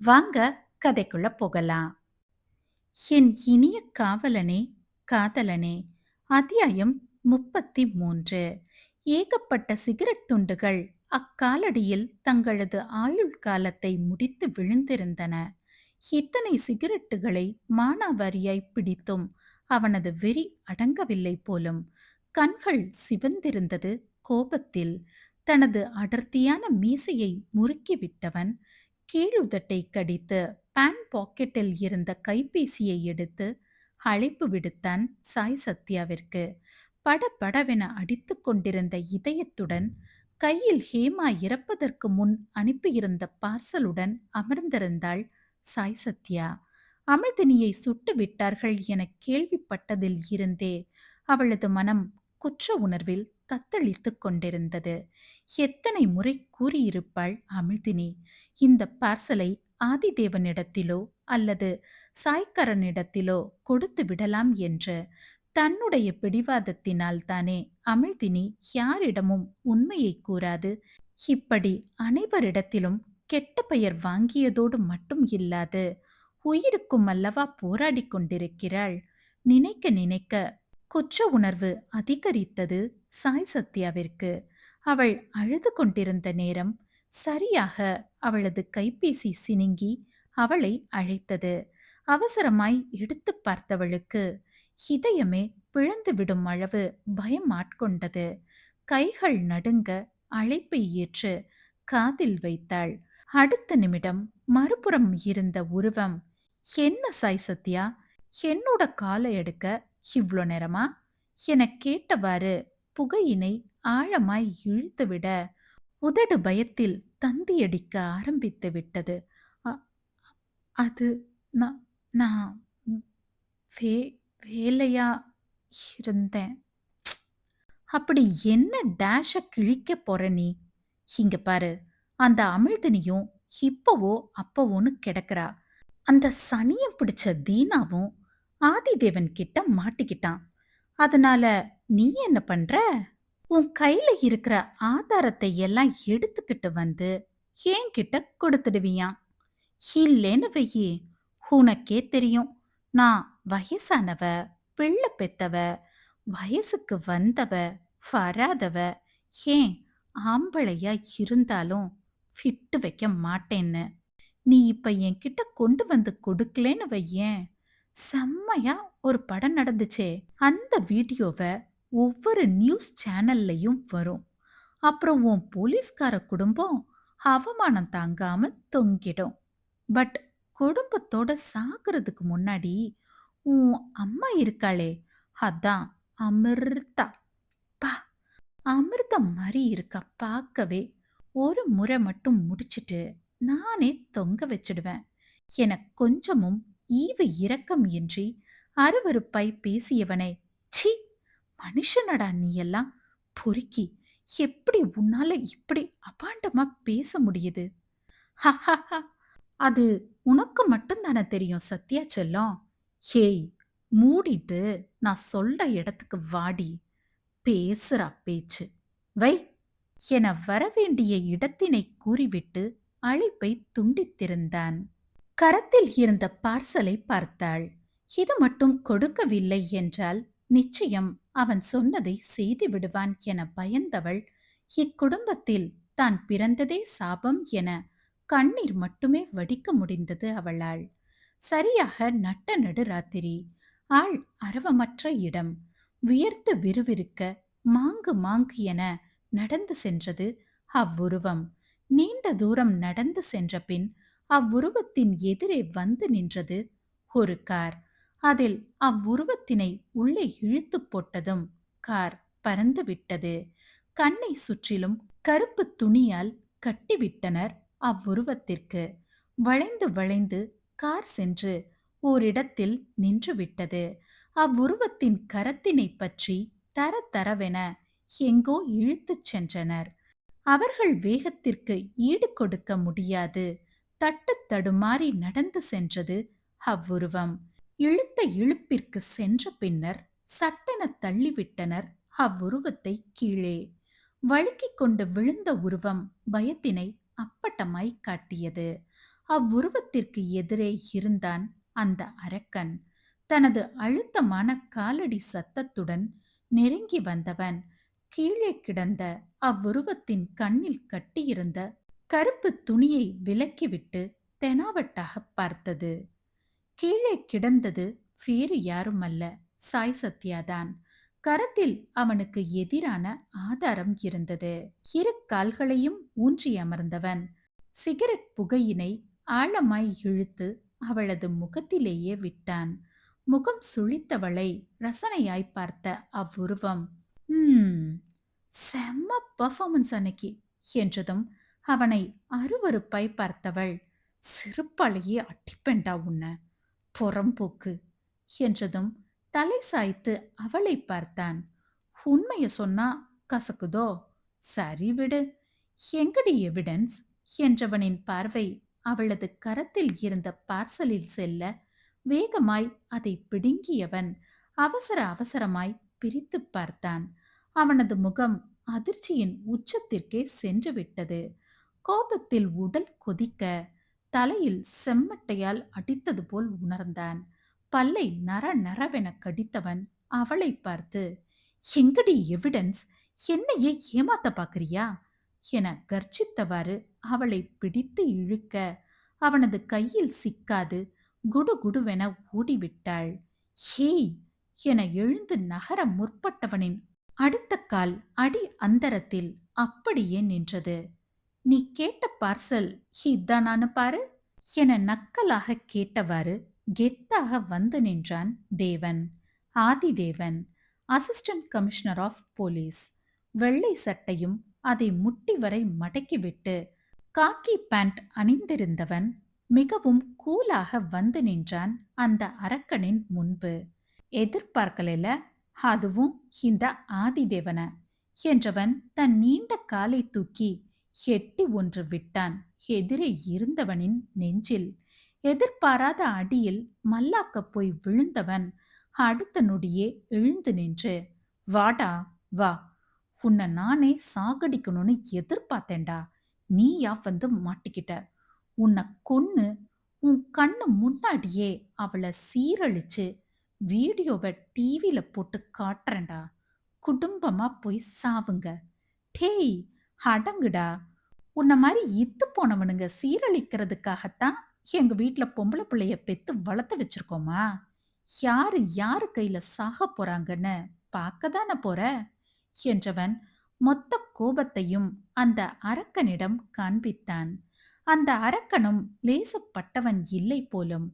வாங்க கதைக்குள்ள போகலாம். என் இனிய காவலனே காதலனே அத்தியாயம் முப்பத்தி மூன்று ஏகப்பட்ட சிகரெட் துண்டுகள் அக்காலடியில் தங்களது ஆயுள் காலத்தை முடித்து விழுந்திருந்தன. இத்தனை சிகரெட்டுகளை மானாவாரியாய் பிடித்தும் அவனது வெறி அடங்கவில்லை போலும் கண்கள் சிவந்திருந்தது கோபத்தில். தனது அடர்த்தியான மீசையை முறுக்கிவிட்டவன் கீழுதட்டை கடித்து பேன் பாக்கெட்டில் இருந்த கைபேசியை எடுத்து அழைப்பு விடுத்தான் சாய் சத்யாவிற்கு. படபடவென அடித்து கொண்டிருந்த இதயத்துடன் கையில் ஹேமா இறப்பதற்கு முன் அனுப்பியிருந்த பார்சலுடன் அமர்ந்திருந்தாள் சாய் சத்யா. அமிர்தினியை சுட்டு விட்டார்கள் என கேள்விப்பட்டதில் இருந்தே அவளது மனம் குற்ற உணர்வில் தத்தளித்துக் கொண்டிருந்தது. எத்தனை முறை கூறியிருப்பாள் அமிழ்தினி இந்த பார்சலை ஆதிதேவனிடத்திலோ அல்லது சாய்க்கரனிடத்திலோ கொடுத்து விடலாம் என்று? தன்னுடைய பிடிவாதத்தினால் தானே அமிழ்தினி யாரிடமும் உண்மையை கூறாது? இப்படி அனைவரிடத்திலும் கெட்ட பெயர் வாங்கியதோடு மட்டும் இல்லாது உயிருக்கும் அல்லவா போராடி கொண்டிருக்கிறாள்? நினைக்க நினைக்க குற்ற உணர்வு அதிகரித்தது சாய் சத்யாவிற்கு அவள் அழுது கொண்டிருந்த நேரம் சரியாக அவளது கைபேசி சினுங்கி அவளை அழைத்தது. அவசரமாய் எடுத்து பார்த்தவளுக்கு இதயமே பிழந்து விடும் அளவு பயம் ஆட்கொண்டது. கைகள் நடுங்க அழைப்பை ஏற்று காதில் வைத்தாள். அடுத்த நிமிடம் மறுபுறம் இருந்த உருவம் என்ன சாய் சத்யா? என்னோட காலை எடுக்க இவ்வளோ நேரமா? என கேட்டவாறு புகையினை ஆழமாய் இழுத்துவிட உதடு பயத்தில் தந்தியடிக்க ஆரம்பித்து விட்டது. அது நான் நான் வே வேலையா இருந்தேன். அப்படி என்ன டேஷ கிழிக்க போற நீ? இங்க பாரு அந்த அமிழ்தினியும் இப்பவோ அப்பவோன்னு கிடக்குறா. அந்த சனியம் பிடிச்ச தீனாவும் ஆதிதேவன் கிட்ட மாட்டிக்கிட்டான். அதனால நீ என்ன பண்ற? உன் கையில இருக்கிற ஆதாரத்தை எல்லாம் எடுத்துக்கிட்டு வந்து என்கிட்ட கொடுத்துடுவியான் இல்லைன்னு வெயி உனக்கே தெரியும். நான் வயசானவ பிள்ளை பெத்தவ வயசுக்கு வந்தவ வராதவ ஏன் ஆம்பளையா இருந்தாலும் ஃபிட்டு வைக்க மாட்டேன்னு. நீ இப்ப என்கிட்ட கொண்டு வந்து கொடுக்கலன்னு வையேன். செம்மையா ஒரு படம் நடந்துச்சே அந்த வீடியோவை ஒவ்வொரு நியூஸ் சேனல்லையும் வரும். அப்புறம் உன் போலீஸ்கார குடும்பம் அவமானம் தாங்காம தொங்கிடும். பட் குடும்பத்தோட சாகிறதுக்கு முன்னாடி உன் அம்மா இருக்காளே அதான் அமிர்தா. பா அமிர்தம் மாதிரி இருக்கா பார்க்கவே. ஒரு முறை மட்டும் முடிச்சிட்டு நானே தொங்க வச்சிடுவேன். என கொஞ்சமும் ஈவு இரக்கம் இன்றி அருவருப்பாய் பேசியவனை சி மனுஷனடா நீ எல்லாம் பொறுக்கி எப்படி உன்னால இப்படி அபாண்டமா பேச முடியுது? அது உனக்கு மட்டும் தானே தெரியும் சத்யா செல்லம். ஹேய் மூடிட்டு நான் சொல்ற இடத்துக்கு வாடி. பேசுறா பேச்சு. வை. என வரவேண்டிய இடத்தினை கூறிவிட்டு அழைப்பை துண்டித்திருந்தான். கரத்தில் இருந்த பார்சலை பார்த்தாள். இது மட்டும் கொடுக்கவில்லை என்றால் நிச்சயம் அவன் சொன்னதை செய்து விடுவான் என பயந்தவள் இக்குடும்பத்தில் தான் பிறந்ததே சாபம் என கண்ணீர் மட்டுமே வடிக்க முடிந்தது அவளால். சரியாக நட்ட நடு ராத்திரி. ஆள் அரவமற்ற இடம். வியர்த்து விறுவிறுக்க மாங்கு மாங்கு என நடந்து சென்றது அவ்வுருவம். நீண்ட தூரம் நடந்து சென்ற பின் அவ்வுருவத்தின் எதிரே வந்து நின்றது ஒரு கார். அதில் அவ்வுருவத்தினை உள்ளே இழுத்து போட்டதும் கார் பறந்து விட்டது. கண்ணை சுற்றிலும் கருப்பு துணியால் கட்டிவிட்டனர் அவ்வுருவத்திற்கு. வளைந்து வளைந்து கார் சென்று ஓரிடத்தில் நின்றுவிட்டது அவ்வுருவத்தின் கரத்தினை பற்றி தர தரவென எங்கோ இழுத்துச் சென்றனர். அவர்கள் வேகத்திற்கு ஈடு கொடுக்க முடியாது. தட்டு தடுமாறி நடந்து சென்றது அவ்வுருவம். இழுத்த இழுப்பிற்கு சென்ற பின்னர் சட்டென தள்ளிவிட்டனர் அவ்வுருவத்தை கீழே. வழுக்கிக் கொண்டு விழுந்த உருவம் பயத்தினை அப்பட்டமாய் காட்டியது. அவ்வுருவத்திற்கு எதிரே இருந்தான் அந்த அரக்கன். தனது அழுத்தமான காலடி சத்தத்துடன் நெருங்கி வந்தவன். கீழே கிடந்த அவ்வுருவத்தின் கண்ணில் கட்டியிருந்த கருப்பு துணியை விலக்கிவிட்டு தெனாவட்டாக பார்த்தது. கீழே கிடந்தது வேறு யாருமல்ல. சாய் சத்யாதான் கரத்தில் அவனுக்கு எதிரான ஆதாரம் இருந்தது. இரு கால்களையும் ஊன்றி அமர்ந்தவன். சிகரெட் புகையினை ஆழமாய் இழுத்து அவளது முகத்திலேயே விட்டான். முகம் சுழித்தவளை ரசனையாய் பார்த்த அவ்வுருவம் "ம், செம்ம பர்ஃபார்மன்ஸ் அன்னைக்கு என்றதும் அவனை அருவருப்பாய் பார்த்தவள் சிறுப்பாலேயே அட்டிப்பெண்டா உன்ன. புறம்போக்கு என்றதும் தலை சாய்த்து அவளை பார்த்தான். உண்மைய சொன்னா கசக்குதோ? சரி விடு எங்கடி எவிடன்ஸ் என்றவனின் பார்வை அவளது கரத்தில் இருந்த பார்சலில் செல்ல வேகமாய் அதை பிடுங்கியவன் அவசர அவசரமாய் பிரித்துப் பார்த்தான். அவனது முகம் அதிர்ச்சியின் உச்சத்திற்கே சென்று விட்டது கோபத்தில் உடல் கொதிக்க தலையில் செம்மட்டையால் அடித்தது போல் உணர்ந்தான். பல்லை நர நரவென கடித்தவன் அவளை பார்த்து எங்கடி எவிடன்ஸ் என்னையே ஏமாத்த பாக்குறியா? என கர்ஜித்தவாறு அவளை பிடித்து இழுக்க அவனது கையில் சிக்காது குடு குடுவென ஓடிவிட்டாள். ஹேய் என எழுந்து நகர முற்பட்டவனின் அடுத்த கால் அடி அந்தரத்தில் அப்படியே நின்றது. நீ கேட்ட பார்சல் இதானான்னு பாரு என நக்கலாக கேட்டவாறு கெத்தாக வந்து நின்றான் Devan. Aadhidevan assistant commissioner of police வெள்ளை சட்டையும் அதை முட்டி வரை மடக்கிவிட்டு காக்கி பேண்ட் அணிந்திருந்தவன் மிகவும் கூலாக வந்து நின்றான் அந்த அரக்கனின் முன்பு. எதிர்பார்க்கலைல அதுவும் இந்த ஆதிதேவன என்றவன் தன் நீண்ட காலை தூக்கி எட்டி ஒன்று விட்டான். எதிரே இருந்தவனின் நெஞ்சில் எதிர்பாராத அடியில் மல்லாக்க போய் விழுந்தவன் அடுத்த நொடியே எழுந்து நின்று வாடா வா உன்னை நானே சாகடிக்கணும்னு எதிர்பார்த்தேன்டா. நீயா வந்து மாட்டிக்கிட்ட. உன்னை கொன்னு உன் கண்ணு முன்னாடியே அவளை சீரழிச்சு வீடியோவை டிவியில போட்டு காட்டுறேன்டா. குடும்பமா போய் சாவுங்க. டேய் அடங்குடா. உன்ன மாதிரி இத்து போனவனுங்க சீரழிக்கிறதுக்காகத்தான் எங்க வீட்ல பொம்பளை பிள்ளைய பெத்து வளர்த்து வச்சிருக்கோமா? யாரு யாரு கையில சாக போறாங்கன்னு பார்க்க தானே போற? என்றவன் மொத்த கோபத்தையும் அந்த அரக்கனிடம் காண்பித்தான். அந்த அரக்கனும் லேசப்பட்டவன் இல்லை போலும்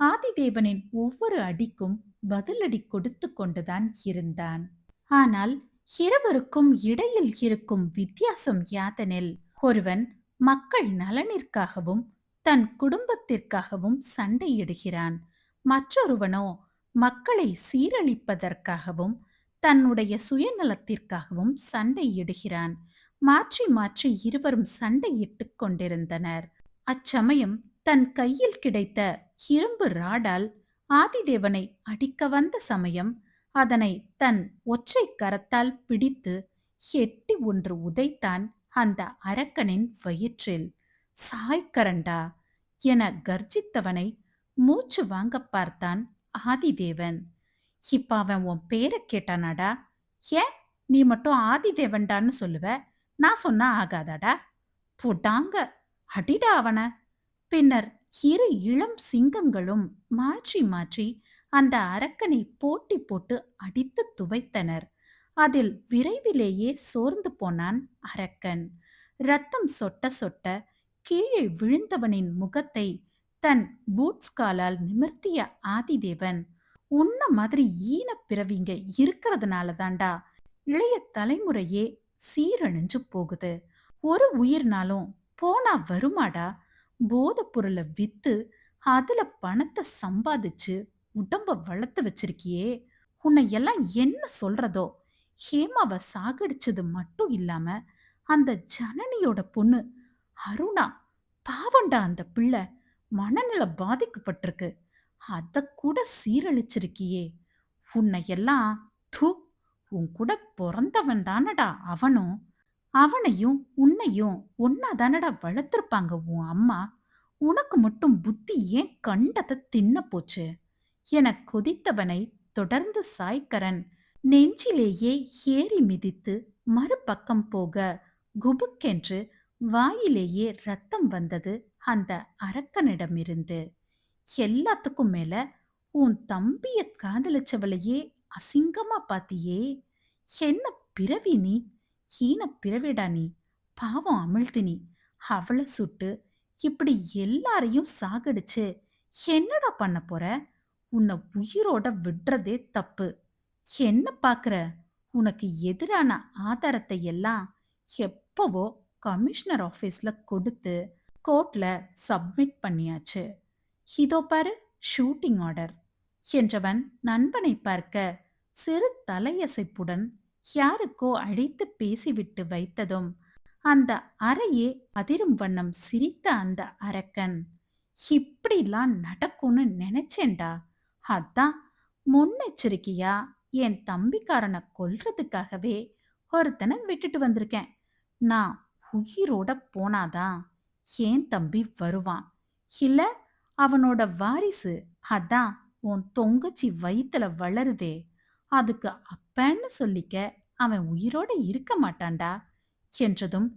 ஆதிதேவனின் ஒவ்வொரு அடிக்கும் பதிலடி கொடுத்து கொண்டுதான் இருந்தான். ஆனால் இருவருக்கும் இடையில் இருக்கும் வித்தியாசம் யாதெனில் ஒருவன் மக்கள் நலனிற்காகவும் தன் குடும்பத்திற்காகவும் சண்டையிடுகிறான். மற்றொருவனோ மக்களை சீரழிப்பதற்காகவும் தன்னுடைய சுயநலத்திற்காகவும் சண்டையிடுகிறான். மாற்றி மாற்றி இருவரும் சண்டையிட்டுக் கொண்டிருந்தனர். அச்சமயம் தன் கையில் கிடைத்த இரும்பு ராடால் ஆதிதேவனை அடிக்க வந்த சமயம் அதனை தன் ஒற்றை கரத்தால் பிடித்து எட்டி ஒன்று உதைத்தான் அந்த அரக்கனின் வயிற்றில் சாய்க்கரண்டா என கர்ஜித்தவனை மூச்சு வாங்க பார்த்தான் ஆதிதேவன். இப்ப அவன் உன் பேரை கேட்டானாடா? ஏன் நீ மட்டும் ஆதிதேவன்டான்னு சொல்லுவ? நான் சொன்னா ஆகாதாடா? போட்டாங்க. அடிடா அவன. பின்னர் இரு இளம் சிங்கங்களும் மாற்றி மாற்றி அந்த அரக்கனை போட்டி போட்டு அடித்து துவைத்தனர். அதில் விரைவிலேயே சோர்ந்து போனான் அரக்கன். ரத்தம் சொட்ட சொட்ட கீழே விழுந்தவனின் முகத்தை தன் பூட்ஸ் காலால் நிமிர்த்திய ஆதிதேவன் உன்ன மாதிரி ஈன பிறவிங்க இருக்கிறதுனால தாண்டா இளைய தலைமுறையே சீரழிஞ்சு போகுது. ஒரு உயிர்னாலும் போனா வருமாடா? போத பொருளை வித்து அதுல பணத்தை சம்பாதிச்சு உடம்ப வளர்த்து வச்சிருக்கியே. உன்னை எல்லாம் என்ன சொல்றதோ ஹேமாவை சாகடிச்சது மட்டும் இல்லாம அந்த ஜனனியோட பொண்ணு அருணா பாவண்டா அந்த பிள்ளை மனநிலை பாதிக்கப்பட்டிருக்கு. அத கூட சீரழிச்சிருக்கியே. உன்னை எல்லாம் தூ உன் கூட பிறந்தவன் தானடா அவனும் அவனையும் உன்னையும் ஒன்னா தானடா வளர்த்திருப்பாங்க உன் அம்மா? உனக்கு மட்டும் புத்தி ஏன் கண்டத்தை தின்ன போச்சு? என கொதித்தவனை தொடர்ந்து சாய்க்கரன் நெஞ்சிலேயே ஏறி மிதித்து மறுபக்கம் போக குபுக்கென்று வாயிலேயே ரத்தம் வந்தது அந்த அரக்கனிடமிருந்து. எல்லாத்துக்கும் மேல உன் தம்பிய காதலிச்சவளையே அசிங்கமா பாத்தியே. என்ன பிறவி நீ? ஹீன பிறவிடா நீ? பாவம் அமிழ்த்தினி அவளை சுட்டு இப்படி எல்லாரையும் சாகடிச்சு என்னடா பண்ண போற? உன்னை உயிரோட விடுறதே தப்பு. என்ன பாக்குற? உனக்கு எதிரான ஆதாரத்தை எல்லாம் எப்பவோ கமிஷனர் ஆபீஸ்ல கொடுத்து கோர்ட்ல சப்மிட் பண்ணியாச்சு. இதோ பாரு ஷூட்டிங் ஆர்டர். என்றவன் நண்பனை பார்க்க சிறு தலையசைப்புடன் யாருக்கோ அழைத்து பேசிவிட்டு வைத்ததும் அந்த அறையே அதிரும் வண்ணம் சிரித்த அந்த அரக்கன் இப்படிலாம் நடக்கும்னு நினைச்சேன்டா. அதான் முன்னெச்சரிக்கையா என் தம்பிக்காரனை கொல்றதுக்காகவே ஒருத்தனை விட்டுட்டு வந்திருக்கேன். நான் உயிரோட போனாதான் ஏன் தம்பி வருவான். இல்ல அவனோட வாரிசு அதான் உன் தொங்கச்சி வயித்துல வளருதே. அதுக்கு அப்பன்னு சொல்லிக்க அவன் உயிரோட இருக்க மாட்டான்டா என்றதும்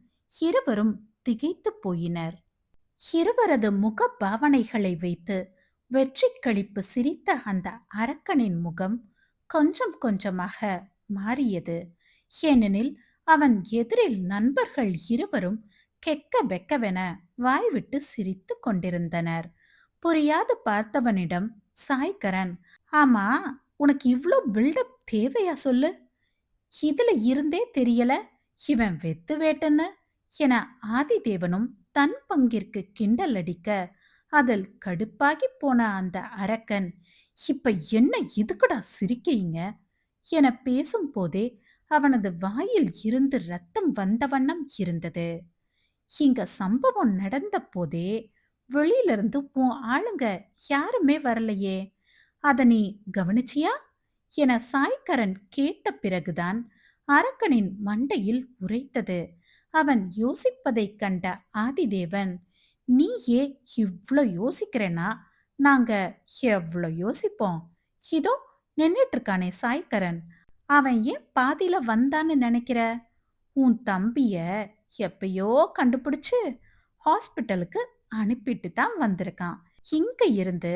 இருவரும் திகைத்து போயினர். இருவரது முக பாவனைகளை வைத்து வெற்றி கழிப்பு சிரித்த அந்த அரக்கனின் முகம் கொஞ்சம் கொஞ்சமாக மாறியது. ஏனெனில் அவன் எதிரில் நண்பர்கள் இருவரும் கெக்க பெக்கவென வாய்விட்டு சிரித்து கொண்டிருந்தனர். புரியாது பார்த்தவனிடம் சாய்கரன் ஆமா உனக்கு இவ்ளோ பில்டப் தேவையா சொல்லு? இதுல இருந்தே தெரியல இவன் வெத்து வேட்டன்னு என ஆதிதேவனும் தன் பங்கிற்கு கிண்டல் அடிக்க அதில் கடுப்பாகி போன அந்த அரக்கன் இப்ப என்ன இதுக்குடா சிரிக்கீங்க என பேசும் போதே அவனது வாயில் இருந்து ரத்தம் வந்த வண்ணம் இருந்தது. இங்க சம்பவம் நடந்த போதே வெளியிலிருந்து உன் ஆளுங்க யாருமே வரலையே? அத நீ கவனிச்சியா? என சாய்கரன் கேட்ட பிறகுதான் அரக்கனின் மண்டையில் உரைத்தது அவன் யோசிப்பதைக் கண்ட ஆதிதேவன் நீயே இவ்வளோ இவ்ளோ யோசிக்கிறேனா? நாங்க எவ்ளோ யோசிப்போம்? இதோ நின்னுட்டு இருக்கானே சாய்கரன் அவன் ஏன் பாதியில வந்தான்னு நினைக்கிற? உன் தம்பிய எப்பயோ கண்டுபிடிச்சு ஹாஸ்பிட்டலுக்கு அனுப்பிட்டு தான் வந்திருக்கான். இங்க இருந்து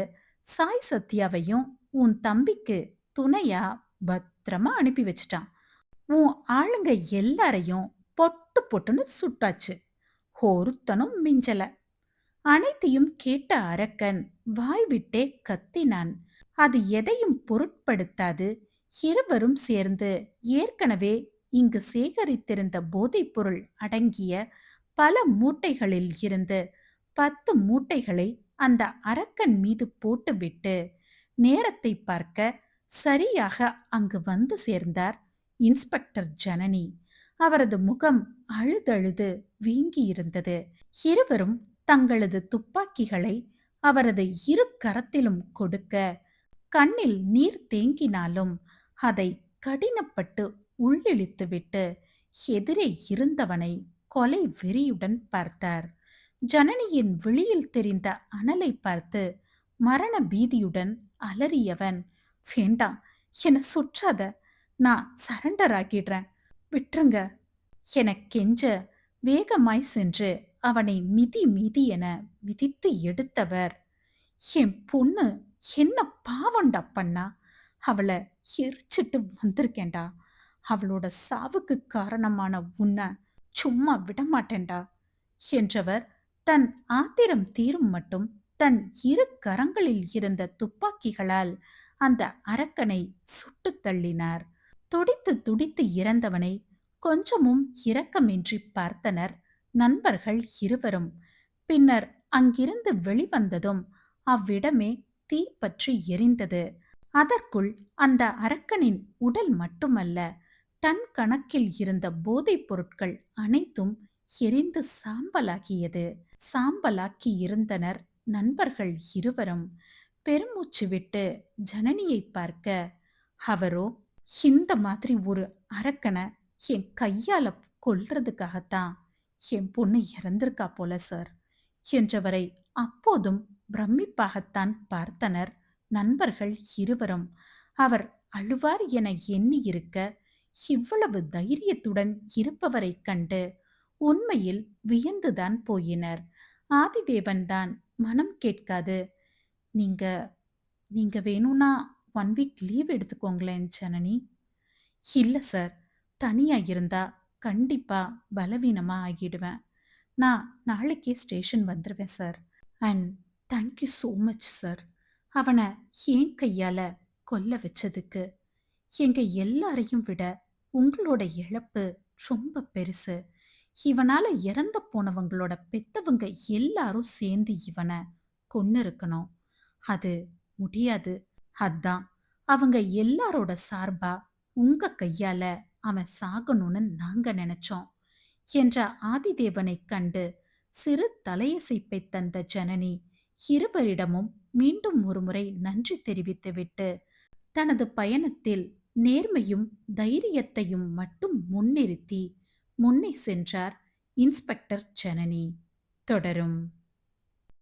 சாய் சத்யாவையும் உன் தம்பிக்கு துணையா பத்திரமா அனுப்பி வச்சிட்டான். உன் ஆளுங்க எல்லாரையும் பொட்டு பொட்டுன்னு சுட்டாச்சு. ஒருத்தனும் மிஞ்சல. அனைத்தையும் கேட்ட அரக்கன் வாய்விட்டே கத்தினான். அது எதையும் பொருட்படுத்தாது. இருவரும் சேர்ந்து ஏற்கனவே இங்கு சேகரித்திருந்த போதைப் பொருள் அடங்கிய பல மூட்டைகளில் இருந்து பத்து மூட்டைகளை அந்த அரக்கன் மீது போட்டுவிட்டு நேரத்தை பார்க்க சரியாக அங்கு வந்து சேர்ந்தார் இன்ஸ்பெக்டர் ஜனனி. அவரது முகம் அழுதழுது வீங்கியிருந்தது. இருவரும் தங்களது துப்பாக்கிகளை அவரது இரு கரத்திலும் கொடுக்க கண்ணில் நீர் தேங்கினாலும் அதை கடினப்பட்டு உள்ளிழித்துவிட்டு எதிரே இருந்தவனை கொலை வெறியுடன் பார்த்தார். ஜனனியின் வெளியில் தெரிந்த அனலை பார்த்து மரண பீதியுடன் அலறியவன் வேண்டாம் என்னை சுற்றாத. நான் சரண்டர் ஆகிடுறேன் விட்டுருங்க என கெஞ்ச வேகமாய் சென்று அவனை மிதி மிதி என மிதித்து எடுத்தவர். என் பொண்ணு என்ன பாவண்டா பண்ணா அவளை எரிச்சிட்டு வந்திருக்கேன்டா. அவளோட சாவுக்கு காரணமான உன்னை சும்மா விடமாட்டேன்டா என்றவர் தன் ஆத்திரம் தீரும் மட்டும் தன் இரு கரங்களில் இருந்த துப்பாக்கிகளால் அந்த அரக்கனை சுட்டு தள்ளினார். துடித்து துடித்து இறந்தவனை கொஞ்சமும் இரக்கமின்றி பார்த்தனர். நண்பர்கள் இருவரும். பின்னர் அங்கிருந்து வெளிவந்ததும் அவ்விடமே தீ பற்றி எரிந்தது. அதற்குள் அந்த அரக்கனின் உடல் மட்டுமல்ல டன் கணக்கில் இருந்த போதைப் பொருட்கள் அனைத்தும் எரிந்து சாம்பலாகியது. சாம்பலாக்கி இருந்தனர் நண்பர்கள் இருவரும். பெருமூச்சு விட்டு ஜனனியை பார்க்க அவரோ இந்த மாதிரி ஒரு அரக்கனை என் கையால கொல்றதுக்காகத்தான் என் பொண்ணு இறந்திருக்கா போல சார். என்றவரை அப்போதும் பிரமிப்பாகத்தான் பார்த்தனர் நண்பர்கள் இருவரும். அவர் அழுவார் என எண்ணி இருக்க இவ்வளவு தைரியத்துடன் இருப்பவரைக் கண்டு உண்மையில் வியந்துதான் போயினர். ஆதிதேவன் தான் மனம் கேட்காது. நீங்க நீங்க வேணும்னா ஒன் வீக் லீவ் எடுத்துக்கோங்களேன் ஜனனி. இல்ல சார். தனியா இருந்தா கண்டிப்பா பலவீனமா ஆகிடுவேன். நான் நாளைக்கே ஸ்டேஷன் வந்துடுவேன் sir and thank you so much sir அவனை ஏன் கையால கொல்ல வச்சதுக்கு? எங்க எல்லாரையும் விட உங்களோட இழப்பு ரொம்ப பெருசு. இவனால இறந்து போனவங்களோட பெத்தவங்க எல்லாரும் சேர்ந்து இவனை கொன்னு இருக்கணும் அது முடியாது. அதான் அவங்க எல்லாரோட சார்பா உங்க கையால அவன் சாகணும்னு நாங்க நினைச்சோம் என்ற ஆதிதேவனைக் கண்டு சிறு தலையசைப்பை தந்த ஜனனி இருவரிடமும் மீண்டும் ஒருமுறை நன்றி தெரிவித்துவிட்டு தனது பயணத்தில் நேர்மையும் தைரியத்தையும் மட்டும் முன்னிறுத்தி முன்னே சென்றார் இன்ஸ்பெக்டர் ஜனனி. தொடரும்.